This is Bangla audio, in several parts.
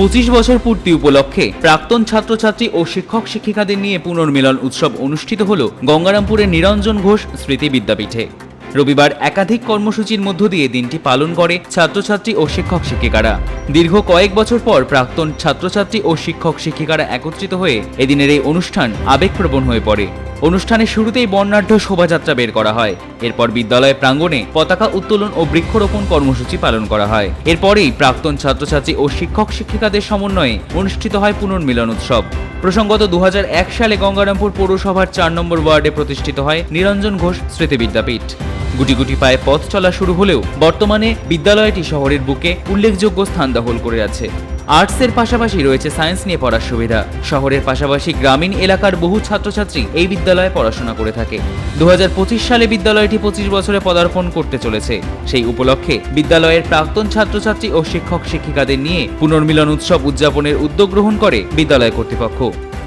পঁচিশ বছর পূর্তি উপলক্ষে প্রাক্তন ছাত্রছাত্রী ও শিক্ষক শিক্ষিকাদের নিয়ে পুনর্মিলন উৎসব অনুষ্ঠিত হল গঙ্গারামপুরের নিরঞ্জন ঘোষ স্মৃতি বিদ্যাপীঠে। রবিবার একাধিক কর্মসূচির মধ্য দিয়ে দিনটি পালন করে ছাত্রছাত্রী ও শিক্ষক শিক্ষিকারা। দীর্ঘ কয়েক বছর পর প্রাক্তন ছাত্রছাত্রী ও শিক্ষক শিক্ষিকারা একত্রিত হয়ে এদিনের এই অনুষ্ঠান আবেগপ্রবণ হয়ে পড়ে। অনুষ্ঠানের শুরুতেই বর্ণাঢ্য শোভাযাত্রা বের করা হয়। এরপর বিদ্যালয় প্রাঙ্গণে পতাকা উত্তোলন ও বৃক্ষরোপণ কর্মসূচি পালন করা হয়। এরপরেই প্রাক্তন ছাত্রছাত্রী ও শিক্ষক শিক্ষিকাদের সমন্বয়ে অনুষ্ঠিত হয় পুনর্মিলন উৎসব। প্রসঙ্গত দু হাজার এক সালে গঙ্গারামপুর পৌরসভার চার নম্বর ওয়ার্ডে প্রতিষ্ঠিত হয় নিরঞ্জন ঘোষ স্মৃতি বিদ্যাপীঠ গুটি গুটি পায়ে পথ চলা শুরু হলেও বর্তমানে বিদ্যালয়টি শহরের বুকে উল্লেখযোগ্য স্থান দখল করে আছে। আর্টসের পাশাপাশি রয়েছে সায়েন্স নিয়ে পড়ার সুবিধা। শহরের পাশাপাশি গ্রামীণ এলাকার বহু ছাত্রছাত্রী এই বিদ্যালয়ে পড়াশোনা করে থাকে। দু হাজার পঁচিশ সালে বিদ্যালয়টি পঁচিশ বছরে পদার্পণ করতে চলেছে। সেই উপলক্ষে বিদ্যালয়ের প্রাক্তন ছাত্রছাত্রী ও শিক্ষক শিক্ষিকাদের নিয়ে পুনর্মিলন উৎসব উদযাপনের উদ্যোগ গ্রহণ করে বিদ্যালয় কর্তৃপক্ষ।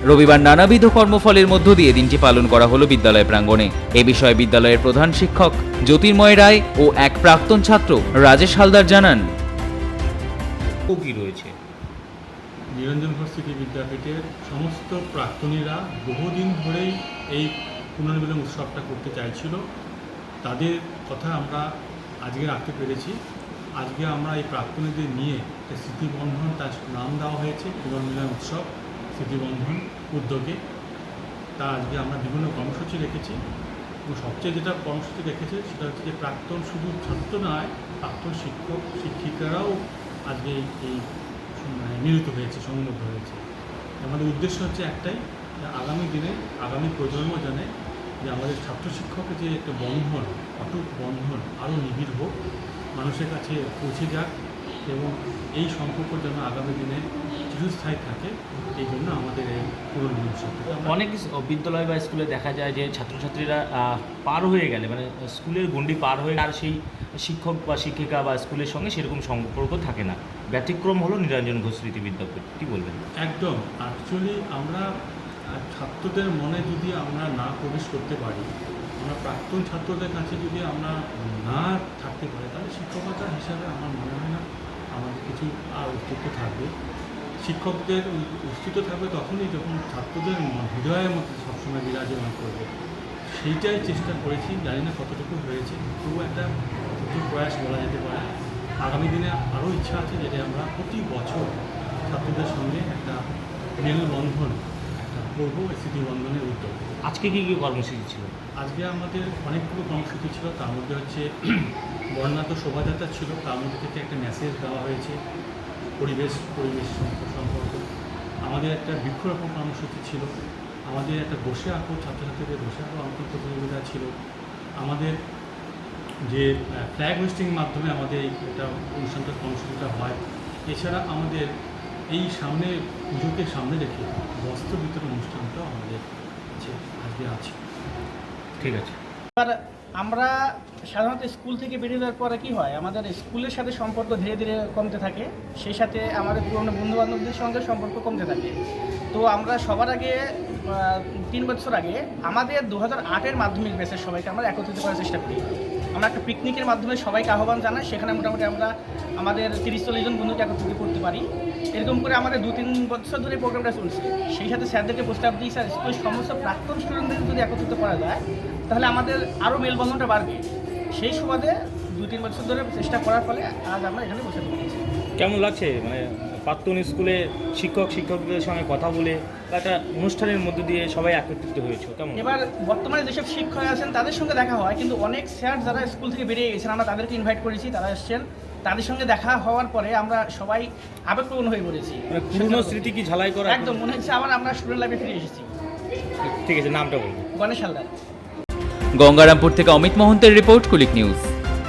রবিবার নানাবিধ কর্মফলের মধ্য দিয়ে দিনটি পালন করা হলো বিদ্যালয় প্রাঙ্গণে। এ বিষয়ে বিদ্যালয়ের প্রধান শিক্ষক জ্যোতির্ময় রায় ও এক প্রাক্তন ছাত্র রাজেশ হালদার জানান। রয়েছে। নিরঞ্জন ভার্সিটি বিদ্যাপীঠের সমস্ত প্রাক্তনীরা বহুদিন ধরেই এই পুনর্মিলন উৎসবটা করতে চাইছিল। তাদের কথা আমরা আজকে রাখতে পেরেছি। আজকে আমরা এই প্রাক্তনীদের নিয়ে একটা স্মৃতিবন্ধন, তার নাম দেওয়া হয়েছে, পুনর্মিলন উৎসব, স্মৃতিবন্ধন উদ্যোগে। তা আজকে আমরা বিভিন্ন কর্মসূচি রেখেছি এবং সবচেয়ে যেটা কর্মসূচি রেখেছে সেটা হচ্ছে যে প্রাক্তন শুধু ছাত্র নয়, প্রাক্তন শিক্ষক, শিক্ষিকারাও আজকে এই মানে মিলিত হয়েছে সমন্বিত হয়েছে। আমাদের উদ্দেশ্য হচ্ছে একটাই আগামী দিনে, আগামী প্রজন্ম জানে যে আমাদের ছাত্র শিক্ষকের যে একটা বন্ধন, অটুট বন্ধন আরও নিবিড় হোক, মানুষের কাছে পৌঁছে যাক এবং এই সম্পর্ক যেন আগামী দিনে চিরস্থায়ী থাকে এই জন্য আমাদের এই পুরনো অনেক বিদ্যালয় বা স্কুলে দেখা যায় যে ছাত্রছাত্রীরা পার হয়ে গেলে মানে স্কুলের গণ্ডি পার হয়ে আর সেই শিক্ষক বা শিক্ষিকা বা স্কুলের সঙ্গে সেরকম সম্পর্ক থাকে না। ব্যতিক্রম হলো নিরঞ্জন ঘোষ স্মৃতি বিদ্যাপীঠ কী বলবেন? একদম। অ্যাকচুয়ালি আমরা ছাত্রদের মনে যদি আমরা না প্রবেশ করতে পারি আমরা প্রাক্তন ছাত্রদের কাছে যদি আমরা না থাকতে পারি তাহলে শিক্ষকতা হিসাবে আমার মনে হয় না আমাদের কিছু আর অস্তিত্ব থাকবে। শিক্ষকদের উ- অস্তিত্ব থাকবে তখনই যখন ছাত্রদের হৃদয়ের মধ্যে সবসময় বিরাজমান করবে। সেইটাই চেষ্টা করেছি জানি না কতটুকু হয়েছে তবু একটা প্রয়াস বলা যেতে পারে। আগামী দিনে আরও ইচ্ছা আছে যেটা আমরা প্রতি বছর ছাত্রদের সঙ্গে একটা মেলবন্ধন একটা করব স্মৃতিবন্ধনের উদ্যোগ। আজকে কী কী কর্মসূচি ছিল? আজকে আমাদের অনেকগুলো কর্মসূচি ছিল তার মধ্যে হচ্ছে বর্ণাঢ্য শোভাযাত্রা ছিল তার মধ্যে থেকে একটা মেসেজ দেওয়া হয়েছে। পরিবেশ পরিবেশ সম্প- সম্পর্ক। আমাদের একটা বৃক্ষরোপণ কর্মসূচি ছিল। আমাদের একটা বসে আঁকো ছাত্রছাত্রীদের বসে আঁকো অঙ্কন প্রতিযোগিতা ছিল। আমাদের যে ফ্ল্যাগ হোস্টিং মাধ্যমে আমাদের এই একটা অনুষ্ঠানটা কর্মসূচিটা হয়। এছাড়া আমাদের এই সামনে পুজোকে সামনে রেখে বস্ত্র বিতরণ অনুষ্ঠানটাও আমাদের আছে আজকে আছে। ঠিক আছে। এবার আমরা সাধারণত স্কুল থেকে বেরিয়ে যাওয়ার পরে কি হয়, আমাদের স্কুলের সাথে সম্পর্ক ধীরে ধীরে কমতে থাকে, সেই সাথে আমাদের পুরনো বন্ধু বান্ধবদের সঙ্গে সম্পর্ক কমতে থাকে। তো আমরা সবার আগে তিন বছর আগে আমাদের দু হাজার আটের মাধ্যমিক বেসের সবাইকে আমরা একত্রিত করার চেষ্টা করি। আমরা একটা পিকনিকের মাধ্যমে সবাইকে আহ্বান জানাই, সেখানে মোটামুটি আমরা আমাদের তিরিশ চল্লিশ জন বন্ধুকে একত্রিত করতে পারি। এরকম করে আমাদের দু তিন বছর ধরে প্রোগ্রামটা চলছে। সেই সাথে স্যারদেরকে প্রস্তাব দিই, স্যার, স্কুলের সমস্ত প্রাক্তন স্টুডেন্টদের যদি একত্রিত করা যায়, তাহলে আমাদের আরও মেলবন্ধনটা বাড়বে। সেই সুবাদে দু তিন বছর ধরে চেষ্টা করার ফলে আজ আমরা এখানে বসে পেরেছি কেমন লাগছে? মানে প্রাক্তন স্কুলে শিক্ষক শিক্ষকদের সঙ্গে কথা বলে বা একটা অনুষ্ঠানের মধ্য দিয়ে সবাই একত্রিত হয়েছে কেমন? এবার বর্তমানে যেসব শিক্ষক আছেন তাদের সঙ্গে দেখা হয় কিন্তু অনেক স্যার যারা স্কুল থেকে বেরিয়ে গেছেন আমরা তাদেরকে ইনভাইট করেছি তারা এসছেন। তাদের সঙ্গে দেখা হওয়ার পরে আমরা সবাই আবেগপ্রবণ হয়ে পড়েছি। মানে পুরনো স্মৃতি কি ঝালাই করা একদম মনে হচ্ছে আবার আমরা স্টুডেন্ট লাইফে ফিরে এসেছি। ঠিক আছে নামটা বলব গণেশ হালদার। গঙ্গারামপুর থেকে অমিত মহন্তের রিপোর্ট কুলিক নিউজ।